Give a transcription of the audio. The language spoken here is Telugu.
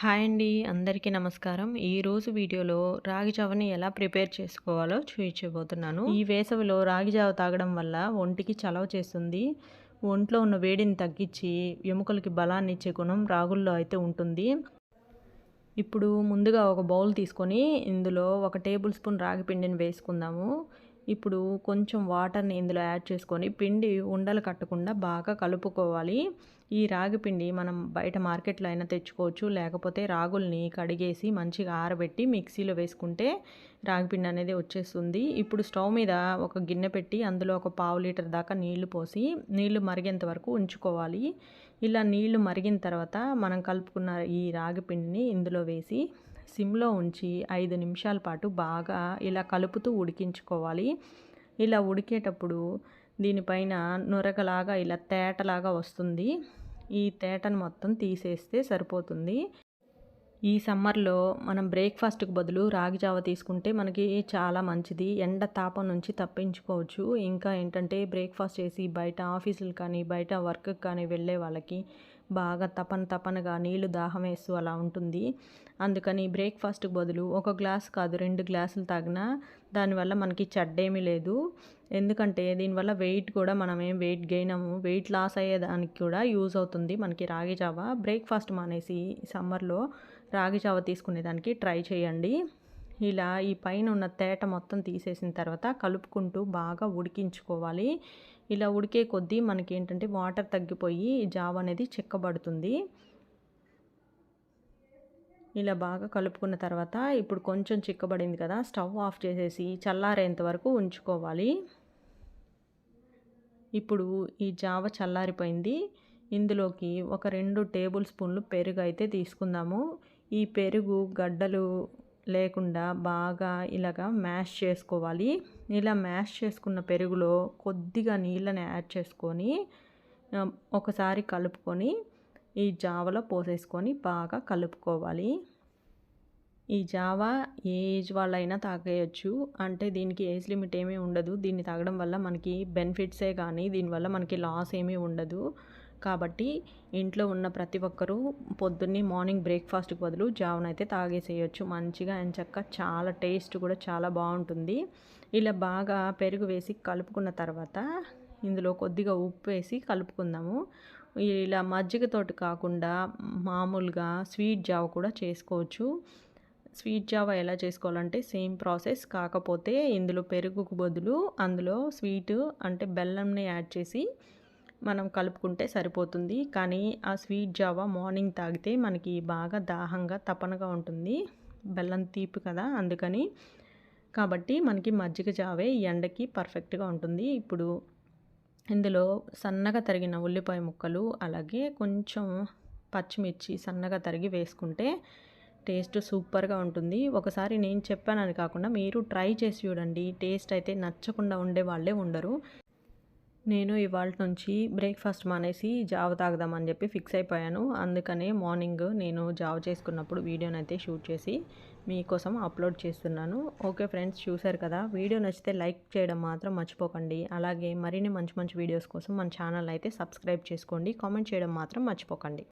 హాయ్ అండి అందరికీ నమస్కారం. ఈరోజు వీడియోలో రాగి జావని ఎలా ప్రిపేర్ చేసుకోవాలో చూపించబోతున్నాను ఈ వేసవిలో రాగి జావ తాగడం వల్ల ఒంటికి చలవ చేస్తుంది. ఒంట్లో ఉన్న వేడిని తగ్గించి ఎముకలకి బలాన్ని ఇచ్చే గుణం రాగుల్లో అయితే ఉంటుంది. ఇప్పుడు ముందుగా ఒక బౌల్ తీసుకొని ఇందులో ఒక టేబుల్ స్పూన్ రాగి పిండిని వేసుకుందాము. ఇప్పుడు కొంచెం వాటర్ని ఇందులో యాడ్ చేసుకొని పిండి ఉండలు కట్టకుండా బాగా కలుపుకోవాలి. ఈ రాగి పిండి మనం బయట మార్కెట్లో అయినా తెచ్చుకోవచ్చు. లేకపోతే రాగుల్ని కడిగేసి మంచిగా ఆరబెట్టి మిక్సీలో వేసుకుంటే రాగి పిండి అనేది వచ్చేస్తుంది. ఇప్పుడు స్టవ్ మీద ఒక గిన్నె పెట్టి అందులో ఒక పావు లీటర్ దాకా నీళ్ళు పోసి నీళ్ళు మరిగేంత వరకు ఉంచుకోవాలి. ఇలా నీళ్ళు మరిగిన తర్వాత మనం కలుపుకున్న ఈ రాగి పిండిని ఇందులో వేసి సిమ్లో ఉంచి ఐదు నిమిషాల పాటు బాగా ఇలా కలుపుతూ ఉడికించుకోవాలి. ఇలా ఉడికేటప్పుడు దీనిపైన నురగలాగా ఇలా తేటలాగా వస్తుంది. ఈ తేటను మొత్తం తీసేస్తే సరిపోతుంది. ఈ సమ్మర్లో మనం బ్రేక్ఫాస్ట్కి బదులు రాగి జావ తీసుకుంటే మనకి చాలా మంచిది. ఎండ తాపం నుంచి తప్పించుకోవచ్చు. ఇంకా ఏంటంటే బ్రేక్ఫాస్ట్ చేసి బయట ఆఫీసులు కానీ బయట వర్క్కి కానీ వెళ్ళే వాళ్ళకి బాగా తపన తపనగా నీళ్ళు దాహం వేస్తూ అలా ఉంటుంది. అందుకని బ్రేక్ఫాస్ట్కి బదులు ఒక గ్లాస్ కాదు రెండు గ్లాసులు తాగినా దానివల్ల మనకి చెడ్డేమీ లేదు. ఎందుకంటే దీనివల్ల వెయిట్ కూడా మనం ఏం వెయిట్ గెయిన్ అవ్వము వెయిట్ లాస్ అయ్యేదానికి కూడా యూజ్ అవుతుంది మనకి రాగి జావ. బ్రేక్ఫాస్ట్ మానేసి సమ్మర్లో రాగి జావ తీసుకునేదానికి ట్రై చేయండి. ఇలా ఈ పైన ఉన్న తేట మొత్తం తీసేసిన తర్వాత కలుపుకుంటూ బాగా ఉడికించుకోవాలి. ఇలా ఉడికే కొద్దీ మనకి ఏంటంటే వాటర్ తగ్గిపోయి జావ అనేది చిక్కబడుతుంది. ఇలా బాగా కలుపుకున్న తర్వాత ఇప్పుడు కొంచెం చిక్కబడింది కదా స్టవ్ ఆఫ్ చేసేసి చల్లారేంత వరకు ఉంచుకోవాలి. ఇప్పుడు ఈ జావ చల్లారిపోయింది. ఇందులోకి ఒక రెండు టేబుల్ స్పూన్లు పెరుగు అయితే తీసుకుందాము. ఈ పెరుగు గడ్డలు లేకుండా బాగా ఇలాగా మ్యాష్ చేసుకోవాలి. ఇలా మ్యాష్ చేసుకున్న పెరుగులో కొద్దిగా నీళ్ళని యాడ్ చేసుకొని ఒకసారి కలుపుకొని ఈ జావలో పోసేసుకొని బాగా కలుపుకోవాలి. ఈ జావా ఏ ఏజ్ వాళ్ళైనా తాగేయచ్చు. అంటే దీనికి ఏజ్ లిమిట్ ఏమీ ఉండదు. దీన్ని తాగడం వల్ల మనకి బెనిఫిట్సే కానీ దీనివల్ల మనకి లాస్ ఏమీ ఉండదు. కాబట్టి ఇంట్లో ఉన్న ప్రతి ఒక్కరూ పొద్దున్నే మార్నింగ్ బ్రేక్ఫాస్ట్కి బదులు జావనైతే తాగేసేయచ్చు. మంచిగా చక్క చాలా టేస్ట్ కూడా చాలా బాగుంటుంది. ఇలా బాగా పెరుగు వేసి కలుపుకున్న తర్వాత ఇందులో కొద్దిగా ఉప్పు వేసి కలుపుకుందాము. ఇలా మజ్జిగతోటి కాకుండా మామూలుగా స్వీట్ జావ కూడా చేసుకోవచ్చు. స్వీట్ జావా ఎలా చేసుకోవాలంటే సేమ్ ప్రాసెస్ కాకపోతే ఇందులో పెరుగుకు బదులు అందులో స్వీట్ అంటే బెల్లంని యాడ్ చేసి మనం కలుపుకుంటే సరిపోతుంది. కానీ ఆ స్వీట్ జావా మార్నింగ్ తాగితే మనకి బాగా దాహంగా తపనగా ఉంటుంది. బెల్లం తీపి కదా అందుకని. కాబట్టి మనకి మజ్జిగ జావే ఈ ఎండకి పర్ఫెక్ట్గా ఉంటుంది. ఇప్పుడు ఇందులో సన్నగా తరిగిన ఉల్లిపాయ ముక్కలు అలాగే కొంచెం పచ్చిమిర్చి సన్నగా తరిగి వేసుకుంటే టేస్ట్ సూపర్గా ఉంటుంది. ఒకసారి నేను చెప్పానని కాకుండా మీరు ట్రై చేసి చూడండి. టేస్ట్ అయితే నచ్చకుండా ఉండే వాళ్ళే ఉండరు. నేను ఇవాళ నుంచి బ్రేక్ఫాస్ట్ మానేసి జావ తాగుదామని చెప్పి ఫిక్స్ అయిపోయాను. అందుకనే మార్నింగ్ నేను జావ చేసుకున్నప్పుడు వీడియోని అయితే షూట్ చేసి మీకోసం అప్లోడ్ చేస్తున్నాను. ఓకే ఫ్రెండ్స్ చూశారు కదా? వీడియో నచ్చితే లైక్ చేయడం మాత్రం మర్చిపోకండి. అలాగే మరిన్ని మంచి మంచి వీడియోస్ కోసం మన ఛానల్ అయితే సబ్స్క్రైబ్ చేసుకోండి. కామెంట్ చేయడం మాత్రం మర్చిపోకండి.